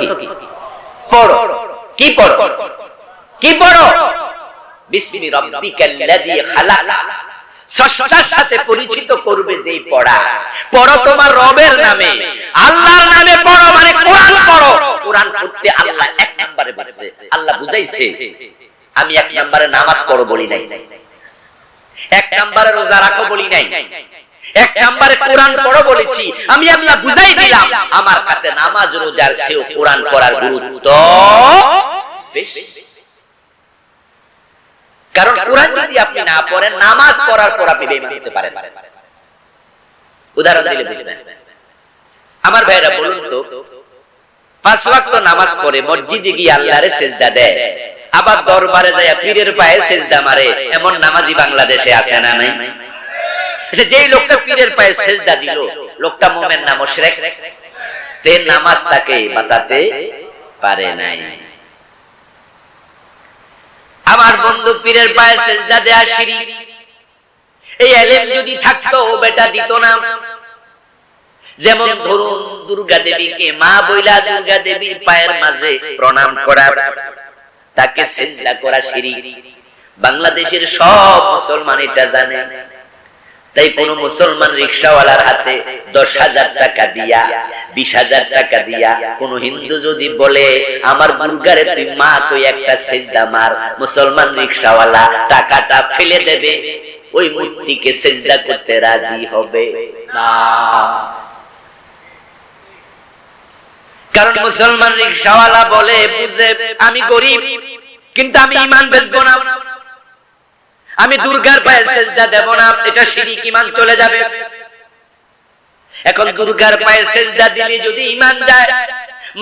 কি? পড়ো। কি পড়ো? কি পড়ো? বিসমি রাব্বিকাল্লাযী খালাক। স্রষ্টার সাথে পরিচিত করবে যেই পড়া। পড়ো। তোমার রবের নামে। আল্লাহর নামে পড়ো মানে কোরআন পড়ো। কোরআন পড়তে আল্লাহ এক নম্বরে বলছে আল্লাহ বুঝাইছে আমি এক নম্বরে নামাজ পড়ো বলি নাই। এক নম্বরে রোজা রাখো বলি নাই। এক নম্বরে কোরআন পড়ো বলেছি আমি আল্লাহ বুঝাই দিলাম আমার কাছে নামাজ রোজার চেয়েও কোরআন পড়ার গুরুত্ব বেশি। কারণ কোরআন যদি আপনি না পড়েন নামাজ পড়ার পর আপনি বেঈমান হতে পারেন। উদাহরণ দিলে বুঝবেন। আমার ভাইরা বলুন তো পাঁচ ওয়াক্ত নামাজ পড়ে মসজিদে গিয়ে আল্লাহরে সেজদা দেয়। আবার দরবারে যায় পীরের পায়ে সেজদা মারে। এমন নামাজি বাংলাদেশে আছে না নাই? যেই লোকটা পীরের পায়ে সেজদা দিল, লোকটা তে নামাজ তাকে বাঁচাতে পারে নাই। আমার বন্ধু পীরের পায়ে সেজদা দেয়া এই এলেম যদি থাকতো বেটা দিত না। যেমন ধরুন, দুর্গা দেবীকে মা বইলা দুর্গা দেবীর পায়ের মাঝে প্রণাম করা, তাকে সেজদা করা বাংলাদেশের সব মুসলমান এটা জানে। তাই কোন মুসলমান রিক্সাওয়ালার হাতে দশ হাজার টাকা দিয়া, বিশ হাজার টাকা দিয়া কোন হিন্দু যদি বলে, আমার দুর্গারে তুই মা, তুই একটা সেজদা মার। মুসলমান রিক্সাওয়ালা টাকাটা ফেলে দেবে। ওই মূর্তিকে সেজদা করতে রাজি হবে না। কারণ মুসলমান রিক্সাওয়ালা বলে, বুঝে, আমি গরিব, কিন্তু আমি ইমান বেচবো না। আমি দুর্গার পায়ে সেজদা দেব না, এটা শিরিক ইমান চলে যাবে। এখন দুর্গার পায়ে সেজদা দিলে যদি ইমান যায়,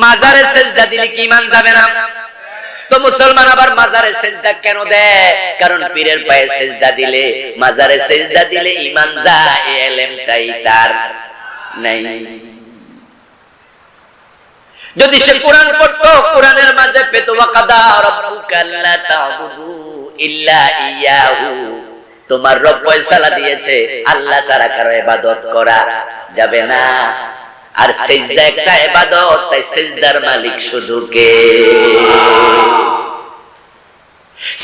মাজারে সেজদা দিলে কি ইমান যাবে না? তো মুসলমান আবার মাজারে সেজদা কেন দেয়? কারণ পীরের পায়ে সেজদা দিলে, মাজারে সেজদা দিলে ইমান যায় এলেমটাই তার নাই। যদি সে কোরআন পড়তো, কোরআনের মাঝে পেতো, ওয়াকাদা রাব্বুকা আল্লা তা'বুদু। তোমার রব ফয়সালা দিয়েছে, আল্লাহ ছাড়া কারও ইবাদত করা যাবে না। আর সেজদা একটা ইবাদত, তাই সেজদার মালিক শুধু কে?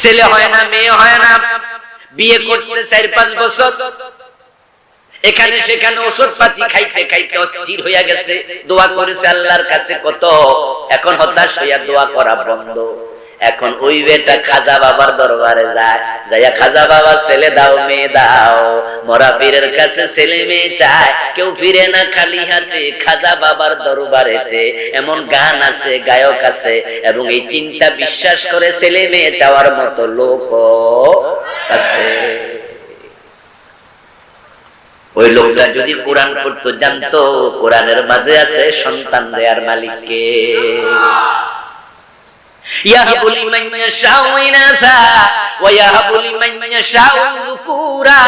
ছেলে হয় না, মেয়ে হয় না। বিয়ে করছে চার পাঁচ বছর। এখানে সেখানে ওষুধ পাতি খাইতে খাইতে অস্থির হইয়া গেছে। দোয়া করেছে আল্লাহর কাছে কত। এখন হতাশ হইয়া দোয়া করা বন্ধ। এখন ওই বেটা খাজা বাবার দরবারে যায়। যাইয়া খাজা বাবা ছেলে দাও, মেয়ে দাও। মরা পীরের কাছে ছেলে মেয়ে চায়। কেউ ফিরে না খালি হাতে খাজা বাবার দরবারেতে। এমন গান আছে, গায়ক আছে, এবং এই চিন্তা বিশ্বাস করে ছেলে মেয়ে চাওয়ার মতো লোক আছে। ওই লোকটা যদি কোরআন পড়তো, জানতো, কোরআনের মাঝে আছে সন্তান দেয়ার মালিককে। يهب لمن يشاء إناثا ويهب لمن يشاء ذكورا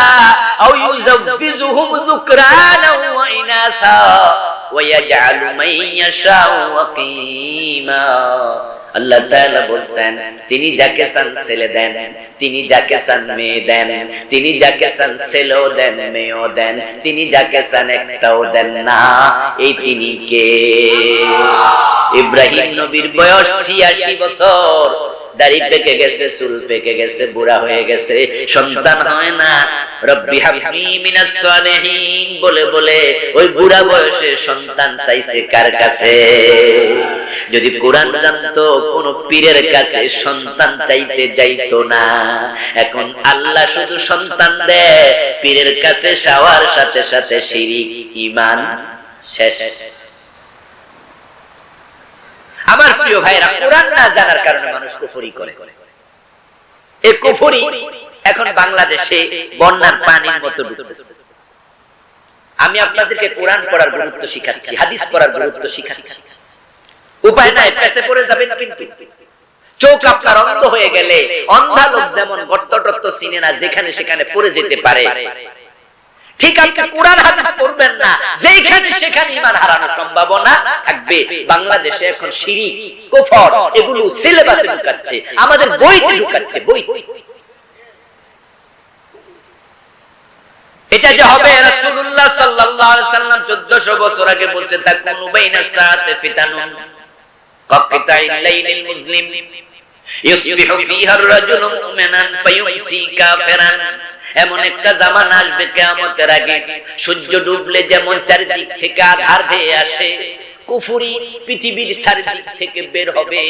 أو يزوجهم ذكرانا وإناثا. ويجعل من يشاء وقيما. আল্লাহ তাআলা বলছেন, তিনি যাকে চান ছেলে দেন, তিনি যাকে চান মেয়ে দেন, তিনি যাকে চান ছেলেও দেন, মেয়েও দেন, তিনি যাকে চান একটাও দেন না, এই তিনি কে? ইব্রাহিম নবীর বয়স ছিয়াশি বছর। দাড়ি পেকে গেছে, চুল পেকে গেছে, বুড়া হয়ে গেছে। সন্তান হয় না। রব্বি হাবনি মিনাস সালিহিন বলে বলে ওই বুড়া বয়সে সন্তান চাইছে কার কাছে? যদি কোরআন জানতো, কোন পীরের কাছে সন্তান চাইতে যাইতো না। এখন আল্লাহ শুধু সন্তান দেয়, পীরের কাছে শাওয়ার সাথে সাথে শিরিক, ঈমান শেষ। আমার প্রিয় ভাইরা কোরআন না জানার কারণে মানুষ কুফরি করে। এই কুফরি এখন বাংলাদেশে বন্যার পানির মতো ঢুকতেছে আমি আপনাদেরকে কোরআন পড়ার গুরুত্ব শিখাচ্ছি, হাদিস পড়ার গুরুত্ব শিখাচ্ছি। উপায় নাই পেছে পড়ে যাবেন কিন্তু। চোখ আপনার অন্ধ হয়ে গেলে অন্ধা লোক যেমন গর্ত টর্ত চিনে না, যেখানে সেখানে পড়ে যেতে পারে ঠিক আপনি কোরআন হাদিস পড়বেন না। যেখানে সেখানে ঈমান হারানোর সম্ভাবনা থাকবে। বাংলাদেশে এখন শিরিক কুফর এগুলো সিলেবাসে ঢুকাচ্ছে। আমাদের বইতে ঢুকাচ্ছে বই। এটা যে হবে রাসূলুল্লাহ সাল্লাল্লাহু আলাইহি সাল্লাম 1400 বছর আগে বলেছে তাকুনু বাইনা সাতে ফিতানুন কাকিতাইল লাইলিল মুসলিম। ইউসবিহু ফিহা রাজুলুম মুমিনান ফায়ুমসি কাফিরান। এমন একটা জামান আসবে কেয়ামতের আগে। সূর্য ডুবলে যেমন চারিদিক থেকে আধার ধেয়ে আসে, কুফুরি পৃথিবীর চারিদিক থেকে বের হবে।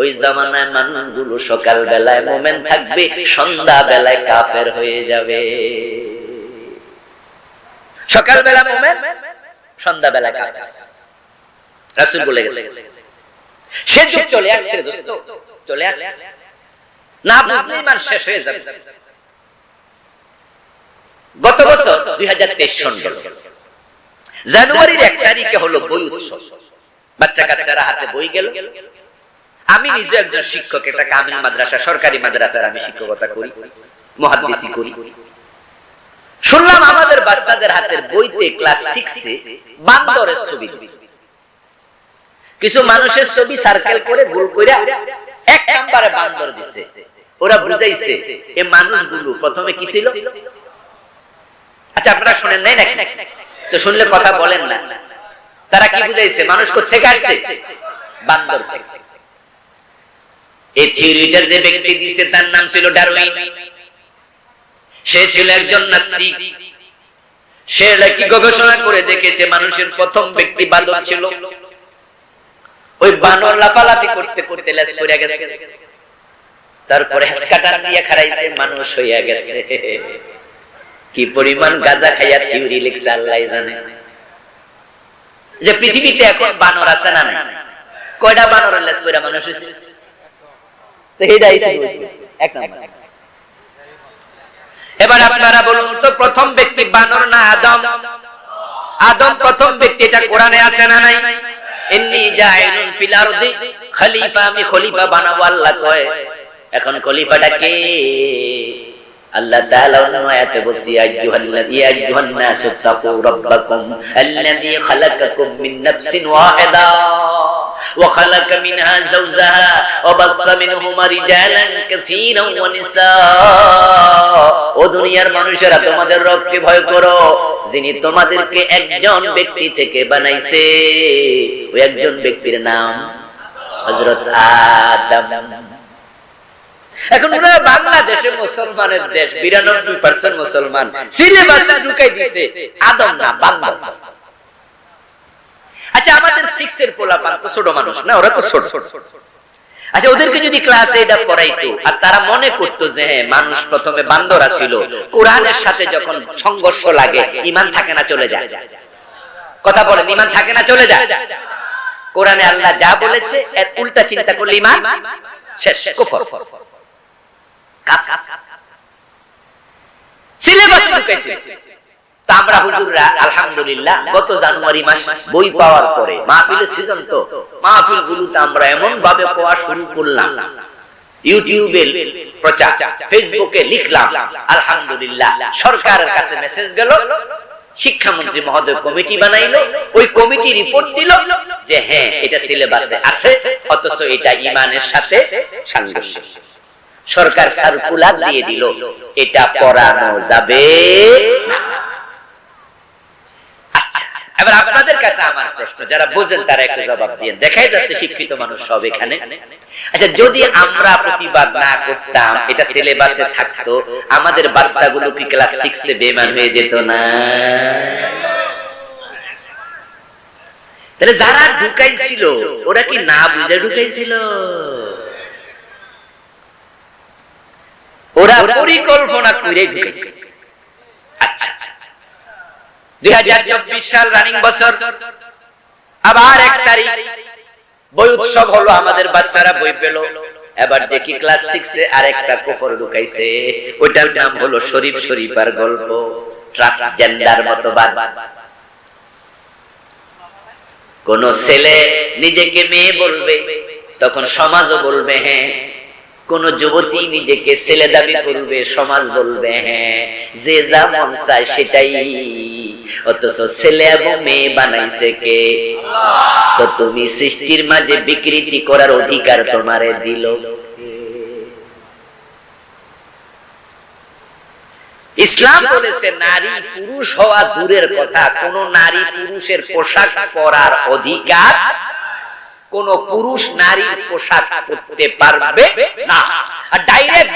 ওই জামানায় মানুষগুলো সকাল বেলায় মোমেন থাকবে সন্ধ্যা বেলায় কাফের হয়ে যাবে। সকাল বেলা মোমেন সন্ধ্যা বেলা কাফের। রাসূল বলে গেছে, সে চলে আসছে দোস্ত, চলে আসছে। না বুঝলে ইমান শেষ হয়ে যাবে। গত বছর দুই হাজার তেইশ জানুয়ারির এক তারিখে হলো বই উৎসব। বাচ্চা কাচ্চারা হাতে বই গেল। আমি নিজে একজন শিক্ষক এটা কামিল মাদ্রাসা, সরকারি মাদ্রাসার আমি শিক্ষকতা করি, মহাদ্দেশি করি। শুনলাম আমাদের বাচ্চাদের হাতের বইতে ক্লাস সিক্সে বান্দরের ছবি কিছু মানুষের ছবি সার্কেল করে করে এক বান্দর দিছে। ওরা বুঝাইছে এই মানুষগুলো প্রথমে কি ছিল? আচ্ছা আপনারা শুনেন নাই নাকি? তো শুনলে কথা বলেন না। তারা কি বুঝাইছে? মানুষ থেকে আসছে? বান্দর থেকে। এই থিওরিটা যে ব্যক্তি দিয়েছে তার নাম ছিল ডারউইন। সে ছিল একজন নাস্তিক। সে নাকি গবেষণা করে দেখেছে মানুষের প্রথম ব্যক্তি বাদর ছিল। ওই বানর লাফালাফি করতে করতে লেজ পড়ে গেছে। তারপরে হেসকাটার দিয়ে খারাইছে মানুষ হইয়া গেছে। কি পরিমাণ গাজা খাইয়া থিওরি লিখছে, আল্লাহ জানে। যে পৃথিবীতে এখন বানর আছে না কয়টা বানরের লেজ পড়া মানুষ হইছে? তো ছিল এক নাম্বার। এবার আপনারা বলুন তো, প্রথম ব্যক্তি বানর না আদম? আদম প্রথম ব্যক্তি এটা কোরআনে আছে না নাই? ইন্নী জাইলুন ফিল আরদি, খলিফা আমি খলিফা বানাবো, আল্লাহ কয়। এখন খলিফাটা কে? আল্লাহ তাআলা অন্য আয়াতে বলছি আইয়ুহাল্লাযী আইয়ুহান নাসু তাকু রাব্বাকুম আল্লাযী খালাকাকুম মিন নাফসিন ওয়াহিদা وخلق منها زوجها وبث منهما رجالا كثيرا ونساء ও দুনিয়ার মানুষেরা তোমাদের রবকে ভয় করো যিনি তোমাদেরকে একজন ব্যক্তি থেকে বানাইছে ওই একজন ব্যক্তির নাম হযরত আদম এখন ওরা বাংলাদেশে মুসলমানের দেশ, বিরানব্বই পার্সেন্ট মুসলমান। সিলেবাসে ঢুকাই দিছে। আদম না বান্দর আচ্ছা আমাদের সিক্স এর পোলাপান তো ছোট মানুষ না, ওরা তো ছোট। আচ্ছা ওদেরকে যদি ক্লাসে এটা পড়াইতো, আর তারা মনে করতো যে হ্যাঁ মানুষ প্রথমে বান্দরা ছিল। কোরআনের সাথে যখন সংঘর্ষ লাগে ইমান থাকে না, চলে যায়। কথা বলেন ইমান থাকে না, চলে যায়। কোরআনে আল্লাহ যা বলেছে উল্টা চিন্তা করলে ইমান শেষ, কুফর। শিক্ষামন্ত্রী মহোদয় কমিটি বানাইলো, ওই কমিটি রিপোর্ট দিল যে হ্যাঁ এটা সিলেবাসে আছে, অথচ এটা ইমানের সাথে সাংঘর্ষিক। সরকার সার্কুলার দিয়ে দিল। এটা পড়ানো যাবে? আচ্ছা, আপনাদের কাছে যারা আচ্ছা আমাদের বাচ্চাগুলো কি ক্লাস বেমান হয়ে যেত না? তাহলে যারা ঢুকাইছিল ওরা কি না বুঝে ঢুকাইছিল? ওরা পরিকল্পনা করে ঢুকেছে। আচ্ছা দুই হাজার চব্বিশ সাল রানিং বছর। আবার এক তারিখ। বই উৎসব হলো আমাদের বাচ্চারা বই পেল। এবার দেখি ক্লাস সিক্সে আরেকটা কুফর ঢুকাইছে। ওইটার নাম হলো শরীফ শরীফার গল্প। ট্রান্সজেন্ডার মতবাদ। কোন ছেলে নিজেকে মেয়ে বলবে তখন সমাজও বলবে হ্যাঁ কোন যুবতী নিজেকে ছেলে দাবি করবে, সমাজ বলবে হ্যাঁ যে যা মন চায় সেটাই। অথচ ছেলে এবং মেয়ে বানাইছে কে? তো তুমি সৃষ্টির মাঝে বিকৃতি করার অধিকার তোমারে দিল ইসলাম বলেছে, নারী পুরুষ হওয়া দূরের কথা, কোন নারী পুরুষের পোশাক পরার অধিকার কোনো পুরুষ নারী পোশাক পরতে পারবে না। আর ডাইরেক্ট